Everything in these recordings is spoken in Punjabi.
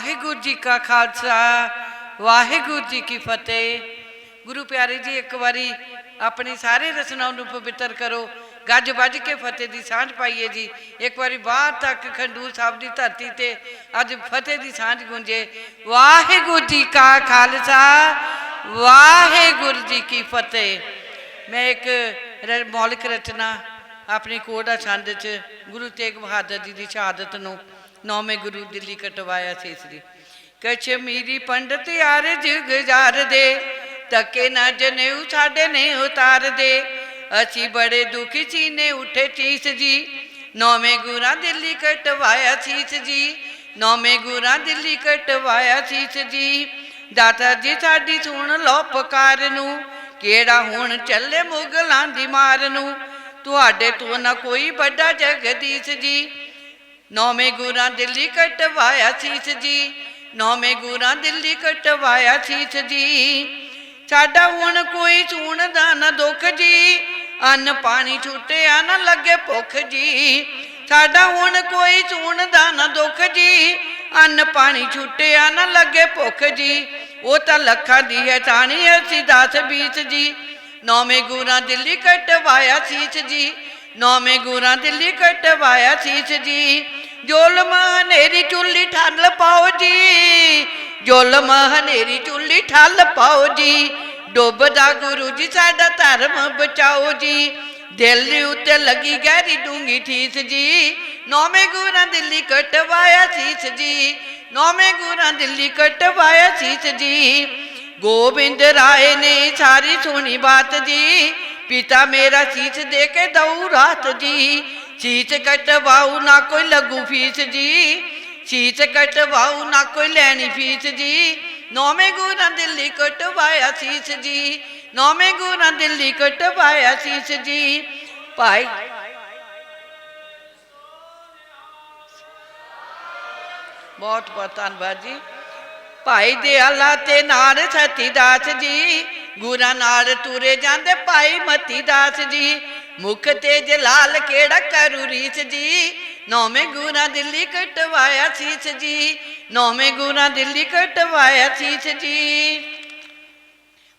ਵਾਹਿਗੁਰੂ ਜੀ ਕਾ ਖਾਲਸਾ, ਵਾਹਿਗੁਰੂ ਜੀ ਕੀ ਫਤਿਹ। ਗੁਰੂ ਪਿਆਰੇ ਜੀ, ਇੱਕ ਵਾਰੀ ਆਪਣੀ ਸਾਰੇ ਰਸਨਾ ਨੂੰ ਪਵਿੱਤਰ ਕਰੋ। ਗੱਜ ਵੱਜ ਕੇ ਫਤਿਹ ਦੀ ਸਾਂਝ ਪਾਈਏ ਜੀ। ਇੱਕ ਵਾਰੀ ਬਾਹਰ ਤੱਕ ਖੰਡੂਰ ਸਾਹਿਬ ਦੀ ਧਰਤੀ ਤੇ ਅੱਜ ਫਤਿਹ ਦੀ ਸਾਂਝ ਗੂੰਜੇ। ਵਾਹਿਗੁਰੂ ਜੀ ਕਾ ਖਾਲਸਾ, ਵਾਹਿਗੁਰੂ ਜੀ ਕੀ ਫਤਿਹ। ਮੈਂ ਇੱਕ ਰ- ਮੌਲਿਕ ਰਚਨਾ ਆਪਣੀ ਕੋੜਾ ਛੰਦ ਚ ਗੁਰੂ ਤੇਗ ਬਹਾਦਰ ਜੀ ਦੀ ਸ਼ਹਾਦਤ ਨੂੰ ਨੌਵੇਂ ਗੁਰੂ ਦਿੱਲੀ ਕਟਵਾਇਆ ਸੀ ਸ੍ਰੀ ਕਸ਼ਮੀਰੀ ਪੰਡਤ ਯਾਰ ਜੁਗ ਦੇ ਤੱਕੇ ਨਾ ਜਨੇਊ ਸਾਡੇ ਨੇ ਉਤਾਰ ਦੇ। ਅਸੀਂ ਬੜੇ ਦੁਖੀ ਸੀ ਨੇ ਉਠੇ ਚੀਸ ਜੀ। ਨੌਵੇਂ ਗੁਰਾਂ ਦਿੱਲੀ ਕਟਵਾਇਆ ਸੀਸ ਜੀ। ਨੌਵੇਂ ਗੁਰਾਂ ਦਿੱਲੀ ਕਟਵਾਇਆ ਸੀਸ ਜੀ। ਦਾਤਾ ਜੀ ਸਾਡੀ ਸੁਣ ਲੋ ਪੁਕਾਰ ਨੂੰ, ਕਿਹੜਾ ਹੁਣ ਚੱਲੇ ਮੁਗਲਾਂ ਦੀ ਮਾਰ ਨੂੰ। ਤੁਹਾਡੇ ਤੋਂ ਨਾ ਕੋਈ ਵੱਡਾ ਜਗਦੀਸ਼ ਜੀ। ਨੌਵੇਂ ਗੁਰਾਂ ਦਿੱਲੀ ਕਟਵਾਇਆ ਸੀਸ ਜੀ, ਨੌਵੇਂ ਗੁਰਾਂ ਦਿੱਲੀ ਕਟਵਾਇਆ ਸੀਸ ਜੀ। ਸਾਡਾ ਹੁਣ ਕੋਈ ਸੁਣਦਾ ਨਾ ਦੁੱਖ ਜੀ, ਅੰਨ ਪਾਣੀ ਛੁੱਟਿਆ ਨਾ ਲੱਗੇ ਭੁੱਖ ਜੀ। ਸਾਡਾ ਹੁਣ ਕੋਈ ਸੁਣਦਾ ਨਾ ਦੁੱਖ ਜੀ, ਅੰਨ ਪਾਣੀ ਛੁੱਟਿਆ ਨਾ ਲੱਗੇ ਭੁੱਖ ਜੀ। ਉਹ ਤਾਂ ਲੱਖਾਂ ਦੀ ਹੈ ਟਾਣੀ ਅਸੀਂ 10 20 ਜੀ। ਨੌਵੇਂ ਗੁਰਾਂ ਦਿੱਲੀ ਕਟਵਾਇਆ ਸੀਸ ਜੀ, ਨੌਵੇਂ ਗੁਰਾਂ ਦਿੱਲੀ ਕਟਵਾਇਆ ਸੀਸ ਜੀ। ਜੁਲਮ ਹਨੇਰੀ ਚੁੱਲੀ ਠੱਲ ਪਾਓ ਜੀ। ਜੁਲਮ ਹਨੇਰੀ ਚੁੱਲੀ ਠੱਲ ਪਾਓ ਜੀ। ਡੁੱਬਦਾ ਗੁਰੂ ਜੀ, ਸਾਡਾ ਧਰਮ ਬਚਾਓ ਜੀ। ਦਿਲ ਉੱਤੇ ਲੱਗੀ ਗਹਿਰੀ ਡੂੰਗੀ ਠੀਸ ਜੀ। ਨੌਵੇਂ ਗੁਰਾਂ ਦਿੱਲੀ ਕਟਵਾਇਆ ਸੀਸ ਜੀ। ਨੌਵੇਂ ਗੁਰਾਂ ਦਿੱਲੀ ਕਟਵਾਇਆ ਸੀਸ ਜੀ। ਗੋਬਿੰਦ ਰਾਏ ਨੇ ਸਾਰੀ ਸੁਣੀ ਬਾਤ ਜੀ। ਪਿਤਾ ਮੇਰਾ ਸੀਸ ਦੇ ਕੇ ਦਊ ਰਾਤ ਜੀ। ਸੀਸ ਕਟਵਾਉ ਨਾ ਕੋਈ ਲੱਗੂ ਫੀਸ ਜੀ। ਸੀਸ ਕਟਵਾਉ ਨਾ ਕੋਈ ਲੈਣੀ ਫੀਸ ਜੀ। ਨੌਵੇਂ ਗੁਰਾਂ ਦਿੱਲੀ ਕਟਵਾਇਆ ਸੀਸ ਜੀ। ਨੌਵੇਂ ਗੁਰਾਂ ਦਿੱਲੀ ਕਟਵਾਇਆ ਸੀਸ ਜੀ। ਭਾਈ ਬਹੁਤ ਬਹੁਤ ਧੰਨਵਾਦ ਜੀ। ਭਾਈ ਦਿਆਲਾ ਤੇ ਨਾਲ ਸਤੀ ਦਾਸ ਜੀ। ਗੁਰਾਂ ਨਾਲ ਤੁਰੇ ਜਾਂਦੇ ਭਾਈ ਮਤੀ ਦਾਸ ਜੀ। ਮੁਖ ਤੇ ਜਲਾਲ ਕਿਹੜਾ ਕਰੂ ਰੀਸ ਜੀ? ਨੌਵੇਂ ਗੁਰਾਂ ਦਿੱਲੀ ਕਟਵਾਇਆ ਸੀਸ ਜੀ। ਨੌਵੇਂ ਗੁਰਾਂ ਦਿੱਲੀ ਕਟਵਾਇਆ ਸੀਸ ਜੀ।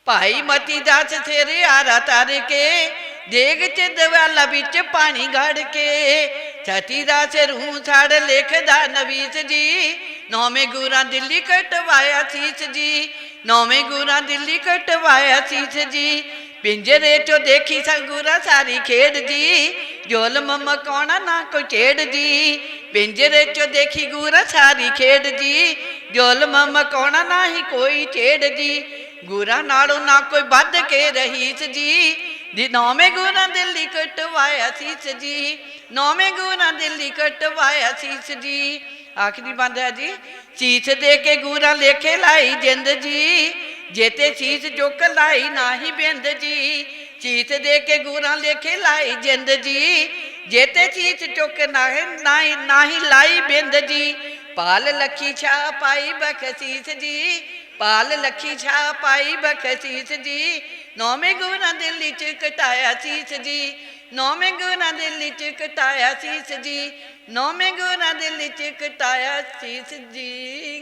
ਭਾਈ ਮਤੀ ਦਾਸ ਤੇਰੇ ਆਰਾ ਤਰ ਕੇ, ਦੇਗ ਚ ਦਵਾਲਾ ਵਿੱਚ ਪਾਣੀ ਗੜ ਕੇ। ਛਤੀ ਦਾ ਰੂਹ ਛੜ ਲਿਖਦਾ ਨਵੀਸ ਜੀ। ਨੌਵੇਂ ਗੁਰਾਂ ਦਿੱਲੀ ਕਟਵਾਇਆ ਸੀਸ ਜੀ। ਨੌਵੇਂ ਗੁਰਾਂ ਦਿੱਲੀ ਕਟਵਾਇਆ ਸੀਸ ਜੀ। ਪਿੰਜਰੇ ਚੋਂ ਦੇਖੀ ਸੰਗੂਰਾ ਸਾਰੀ ਖੇਡ ਜੀ। ਜੁਲਮ ਮਕਾਉਣਾ ਨਾ ਕੋਈ ਛੇੜ ਜੀ। ਪਿੰਜਰੇ ਚੋਂ ਦੇਖੀ ਗੂਰਾ ਸਾਰੀ ਖੇਡ ਜੀ। ਜੁਲਮ ਮਕਾਉਣਾ ਨਾ ਹੀ ਕੋਈ ਛੇੜ ਜੀ। ਗੂਰਾ ਨਾਲੋਂ ਨਾ ਕੋਈ ਵੱਧ ਕੇ ਰਹੀਸ ਜੀ। ਦੀ ਨੌਵੇਂ ਗੁਰਾਂ ਦਿੱਲੀ ਕਟਵਾਇਆ ਸੀਸ ਜੀ। ਨੌਵੇਂ ਗੁਰਾਂ ਦਿੱਲੀ ਕਟਵਾਇਆ ਸੀਸ ਜੀ। ਆਖਰੀ ਬੰਦਿਆ ਜੀ। ਚੀਥ ਦੇ ਕੇ ਗੂਰਾ ਲੇਖੇ ਲਾਈ ਜਿੰਦ ਜੀ। ਜੇਤੇ ਚੀਜ਼ ਚੁੱਕ ਲਾਈ ਨਾਹੀ ਬਿੰਦ ਜੀ ਸੀਸ ਦੇ ਕੇ ਗੁਰਾਂ ਲੇਖੇ ਲਾਈ ਜਿੰਦ ਜੀ। ਜੇਤੇ ਸੀਸ ਚੁੱਕ ਨਾਹੀ ਨਾਹੀ ਨਾਹੀ ਲਾਈ ਬਿੰਦ ਜੀ, ਪਾਲ ਲੱਖੀ ਛਾ ਪਾਈ ਬਖਸ਼ੀਸ ਜੀ। ਪਾਲ ਲੱਖੀ ਛਾ ਪਾਈ ਬਖਸ਼ੀਸ ਜੀ, ਨੌਵੇਂ ਗੁਰਾਂ ਦੇ ਲਿਚ ਕਟਾਇਆ ਸੀਸ ਜੀ। ਨੌਵੇਂ ਗੁਰਾਂ ਦੇ ਲਿਚ ਕਟਾਇਆ ਸੀਸ ਜੀ, ਨੌਵੇਂ ਗੁਰਾਂ ਦੇ ਲਿਚ ਕਟਾਇਆ ਸੀਸ ਜੀ।